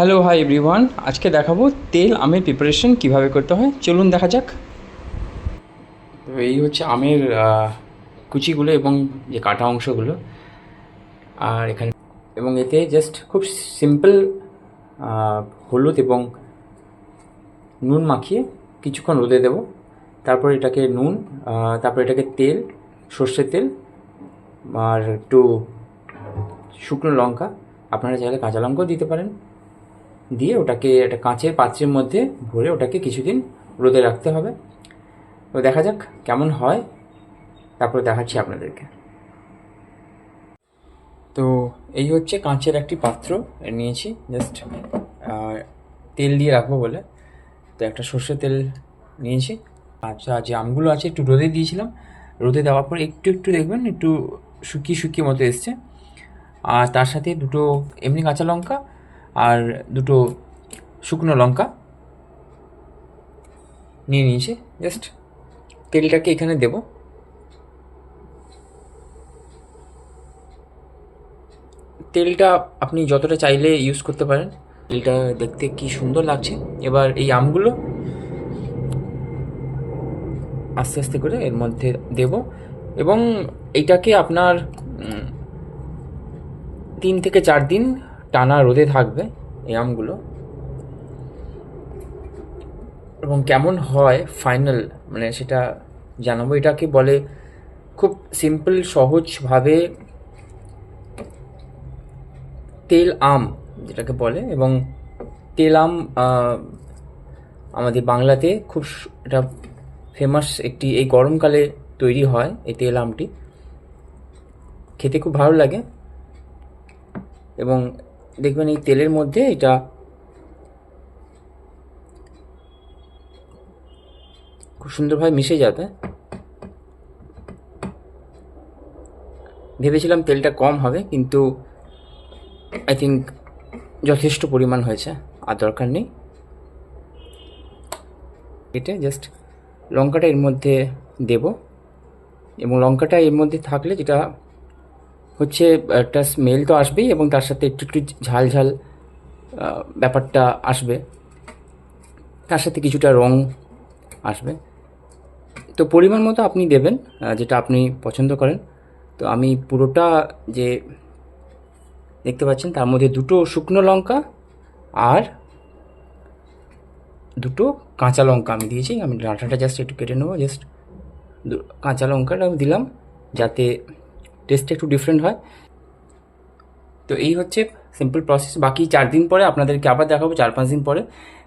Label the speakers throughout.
Speaker 1: Hello hi everyone আজকে দেখাবো তেল আমের প্রিপারেশন কীভাবে করতে হয়। চলুন দেখা যাক। তো এই হচ্ছে আমের কুচিগুলো এবং যে কাটা অংশগুলো। আর এখানে, এবং এতে জাস্ট খুব সিম্পল হলুদ এবং নুন মাখিয়ে কিছুক্ষণ রোদে দেব। তারপর এটাকে নুন তারপর এটাকে তেল, সর্ষের তেল, আর একটু শুকনো লঙ্কা। আপনারা চাইলে কাঁচা লঙ্কাও দিতে পারেন। দিয়ে ওটাকে একটা কাঁচের পাত্রের মধ্যে ভরে ওটাকে কিছুদিন রোদে রাখতে হবে। তো দেখা যাক কেমন হয়। তারপরে দেখাচ্ছি আপনাদেরকে। তো এই হচ্ছে কাঁচের একটি পাত্র নিয়েছি। জাস্ট তেল দিয়ে রাখব বলে। তো একটা সর্ষের তেল নিয়েছি। আচ্ছা যে আমগুলো আছে একটু রোদে দিয়েছিলাম। রোদে দেওয়ার পর একটু একটু দেখবেন, একটু শুকিয়ে শুকিয়ে মতো এসছে। আর তার সাথে দুটো এমনি কাঁচা লঙ্কা আর দুটো শুকনো লঙ্কা নিয়ে নিয়েছি জাস্ট তেলটাকে এখানে দেব। তেলটা আপনি যতটা চাইলে ইউজ করতে পারেন। তেলটা দেখতে কি সুন্দর লাগছে। এবার এই আমগুলো আস্তে আস্তে করে এর মধ্যে দেব এবং এইটাকে আপনার তিন থেকে চার দিন টানা রোদে থাকবে এই আমগুলো। এবং কেমন হয় ফাইনাল মানে সেটা জানাব। এটাকে বলে খুব সিম্পল সহজভাবে তেল আম যেটাকে বলে। এবং তেল আম আমাদের বাংলাতে খুব এটা ফেমাস একটি, এই গরমকালে তৈরি হয় এই তেল আমটি। খেতে খুব ভালো লাগে। এবং দেখবেন এই তেলের মধ্যে এটা খুব সুন্দরভাবে মিশে যাবে। ভেবেছিলাম তেলটা কম হবে, কিন্তু আই থিঙ্ক যথেষ্ট পরিমাণ হয়েছে, আর দরকার নেই। এটা জাস্ট লঙ্কাটা এর মধ্যে দেব এবং লঙ্কাটা এর মধ্যে থাকলে যেটা হচ্ছে, একটা স্মেল তো আসবেই এবং তার সাথে একটু একটু ঝাল ঝাল ব্যাপারটা আসবে। তার সাথে কিছুটা রং আসবে। তো পরিমাণ মতো আপনি দেবেন যেটা আপনি পছন্দ করেন। তো আমি পুরোটা যে দেখতে পাচ্ছেন, তার মধ্যে দুটো শুকনো লঙ্কা আর দুটো কাঁচা লঙ্কা আমি দিয়েছি। আমি ডাঁটাটা জাস্ট একটু কেটে নেব জাস্ট কাঁচা লঙ্কাটা আমি দিলাম, যাতে টেস্টটা একটু ডিফারেন্ট হয়। তো এই হচ্ছে সিম্পল প্রসেস বাকি চার দিন পরে আপনাদেরকে আবার দেখাবো, চার পাঁচ দিন পরে।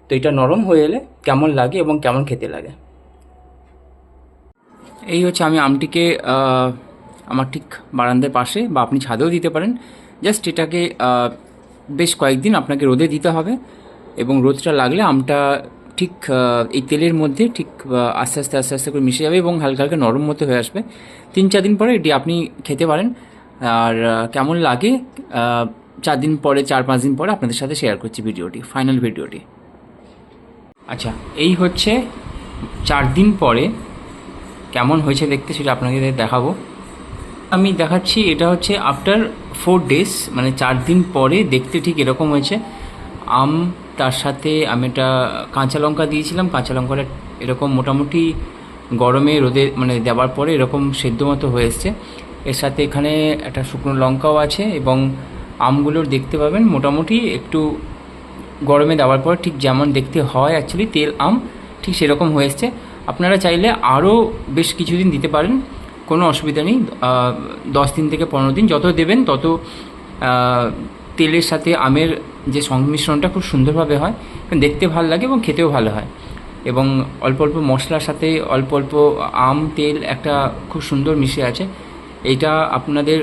Speaker 1: তো এটা নরম হয়ে এলে কেমন লাগে এবং কেমন খেতে লাগে। এই হচ্ছে আমি আমটিকে আমার ঠিক বারান্দার পাশে বা আপনি ছাদেও দিতে পারেন। জাস্ট এটাকে বেশ কয়েকদিন আপনাকে রোদে দিতে হবে এবং রোদটা লাগলে আমটা ঠিক এই তেলের মধ্যে ঠিক আস্তে আস্তে আস্তে আস্তে করে মিশে যাবে এবং হালকা হালকা নরম মতো হয়ে আসবে। তিন চার দিন পরে এটি আপনি খেতে পারেন। আর কেমন লাগে চার দিন পরে, চার পাঁচ দিন পরে আপনাদের সাথে শেয়ার করছি ভিডিওটি ফাইনাল ভিডিওটি। আচ্ছা এই হচ্ছে চার দিন পরে কেমন হয়েছে দেখতে সেটা আপনাকে দেখাবো। আমি দেখাচ্ছি, এটা হচ্ছে আফটার ফোর ডেজ মানে চার দিন পরে দেখতে ঠিক এরকম হয়েছে। আম তার সাথে আমি একটা কাঁচা লঙ্কা দিয়েছিলাম। কাঁচা লঙ্কাটা এরকম মোটামুটি গরমে রোদে মানে দেওয়ার পরে এরকম সেদ্ধ মতো হয়ে এসছে। এর সাথে এখানে একটা শুকনো লঙ্কাও আছে এবং আমগুলোর দেখতে পাবেন মোটামুটি একটু গরমে দেওয়ার পর ঠিক যেমন দেখতে হয় অ্যাকচুয়ালি তেল আম ঠিক সেরকম হয়ে এসছে। আপনারা চাইলে আরও বেশ কিছুদিন দিতে পারেন, কোনো অসুবিধা নেই। দশ দিন থেকে পনেরো দিন যত দেবেন তত তেলের সাথে আমের যে সংমিশ্রণটা খুব সুন্দরভাবে হয়, দেখতে ভালো লাগে এবং খেতেও ভালো হয়। এবং অল্প অল্প মশলার সাথে অল্প অল্প আম, তেল একটা খুব সুন্দর মিশে আছে। এইটা আপনাদের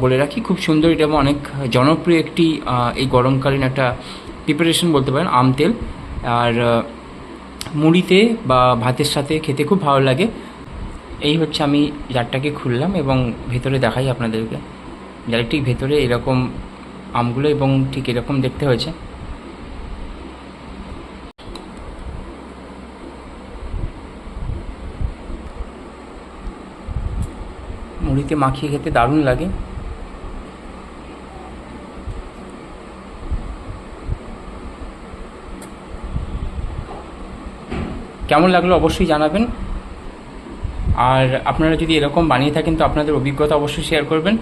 Speaker 1: বলে রাখি, খুব সুন্দর এটা অনেক জনপ্রিয় একটি এই গরমকালীন একটা প্রিপারেশন বলতে পারেন, আম, তেল। আর মুড়িতে বা ভাতের সাথে খেতে খুব ভালো লাগে। এই হচ্ছে আমি জারটাকে খুললাম এবং ভেতরে দেখাই আপনাদেরকে। ঠিক ভেতরে এরকম আমগুলো এবং ঠিক এরকম দেখতে হয়েছে। মুড়িতে মাখিয়ে খেতে দারুণ লাগে। কেমন লাগল অবশ্যই জানাবেন। আর আপনারা যদি এরকম বানিয়ে থাকেন, তো আপনাদের অভিজ্ঞতা অবশ্যই শেয়ার করবেন।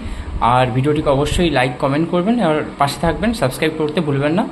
Speaker 1: আর ভিডিওটিকে অবশ্যই লাইক কমেন্ট করবেন, আর পাশে থাকবেন সাবস্ক্রাইব করতে ভুলবেন না।